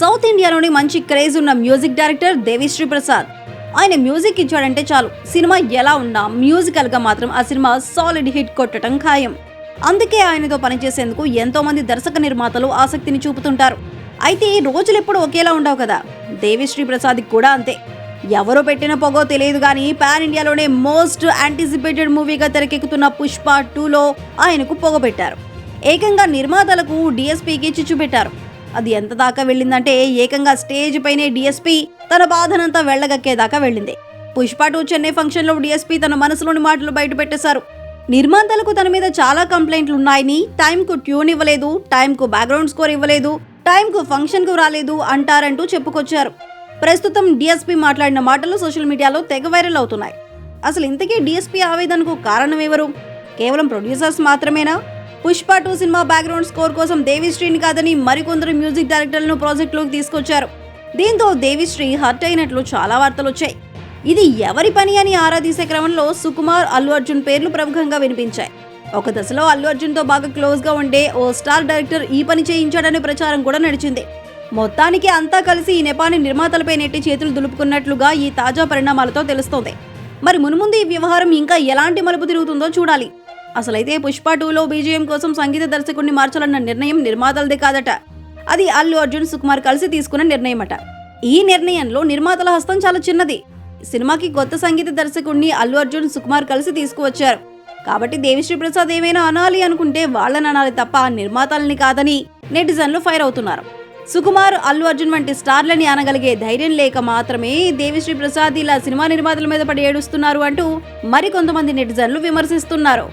South ఇండియాలోని మంచి craze ఉన్న మ్యూజిక్ డైరెక్టర్ దేవిశ్రీ ప్రసాద్. ఆయన మ్యూజిక్ ఇచ్చాడంటే చాలు. సినిమా ఎలా ఉన్నా మ్యూజికల్గా మాత్రం ఆ సినిమా సాలిడ్ హిట్ కొట్టడం ఖాయం. అందుకే ఆయనతో పనిచేసేందుకు ఎంతో మంది దర్శక నిర్మాతలు ఆసక్తిని చూపుతుంటారు. అయితే ఈ రోజులు ఎప్పుడు ఒకేలా ఉండవు కదా? దేవిశ్రీ ప్రసాద్ కూడా అంతే. ఎవరో పెట్టిన పొగో తెలియదు కానీ పాన్ ఇండియాలోనే మోస్ట్ యాంటిసిపేటెడ్ మూవీగా తెరకెక్కుతున్న పుష్ప టూలో ఆయనకు పొగ పెట్టారు. ఏకంగా నిర్మాతలకు డిఎస్పీకి చిచ్చు పెట్టారు. అది ఎంత దాకా వెళ్ళిందంటే ఏకంగా స్టేజ్ పైనే డిఎస్పీ తన బాధనంతా వెళ్ళగక్కేదాకా వెళ్ళింది. పుష్ప టూ చెన్నై ఫంక్షన్లో డిఎస్పీ తన మనసులోని మాటలు బయట పెట్టేశారు నిర్మాతలకు తన మీద చాలా కంప్లైంట్లు ఉన్నాయని టైంకు ట్యూన్ ఇవ్వలేదు టైంకు బ్యాక్గ్రౌండ్ స్కోర్ ఇవ్వలేదు టైంకు ఫంక్షన్కు రాలేదు అంటారంటూ చెప్పుకొచ్చారు. ప్రస్తుతం డిఎస్పీ మాట్లాడిన మాటలు సోషల్ మీడియాలో తెగ వైరల్ అవుతున్నాయి. అసలు ఇంతకీ డిఎస్పీ ఆవేదనకు కారణం ఎవరు? కేవలం ప్రొడ్యూసర్స్ మాత్రమేనా? Pushpa two cinema background score కోసం దేవిశ్రీని కాదని మరికొందరు మ్యూజిక్ డైరెక్టర్లను ప్రాజెక్టులోకి తీసుకొచ్చారు. దీంతో దేవిశ్రీ హర్ట్ అయినట్లు చాలా వార్తలు వచ్చాయి. ఇది ఎవరి పని అని ఆరా తీసే క్రమంలో సుకుమార్ అల్లు అర్జున్ పేర్లు ప్రముఖంగా వినిపించాయి. ఒక దశలో అల్లు అర్జున్తో బాగా క్లోజ్గా ఉండే ఓ స్టార్ డైరెక్టర్ ఈ పని చేయించాడనే ప్రచారం కూడా నడిచింది. మొత్తానికి అంతా కలిసి ఈ నెపాన్ని నిర్మాతలపై నెట్టి చేతులు దులుపుకున్నట్లుగా ఈ తాజా పరిణామాలతో తెలుస్తోంది. మరి మునుముందు ఈ వ్యవహారం ఇంకా ఎలాంటి మలుపు తిరుగుతుందో చూడాలి. అసలైతే పుష్ప టూలో బీజిఎం కోసం సంగీత దర్శకుడిని మార్చాలన్న నిర్ణయం నిర్మాతలదే కాదట. అది అల్లు అర్జున్ సుకుమార్ కలిసి తీసుకున్న నిర్ణయమట. ఈ నిర్ణయంలో నిర్మాతల హస్తం చాలా చిన్నది. సినిమాకి కొత్త సంగీత దర్శకుడిని అల్లు అర్జున్ సుకుమార్ కలిసి తీసుకువచ్చారు. కాబట్టి దేవిశ్రీ ప్రసాద్ ఏమైనా అనాలి అనుకుంటే వాళ్ళని అనాలి తప్ప నిర్మాతల్ని కాదని నెటిజన్లు ఫైర్ అవుతున్నారు. సుకుమార్ అల్లు అర్జున్ వంటి స్టార్లని అనగలిగే ధైర్యం లేక మాత్రమే దేవిశ్రీ ప్రసాద్ ఇలా సినిమా నిర్మాతల మీద పడి ఏడుస్తున్నారు అంటూ మరికొంతమంది నెటిజన్లు విమర్శిస్తున్నారు.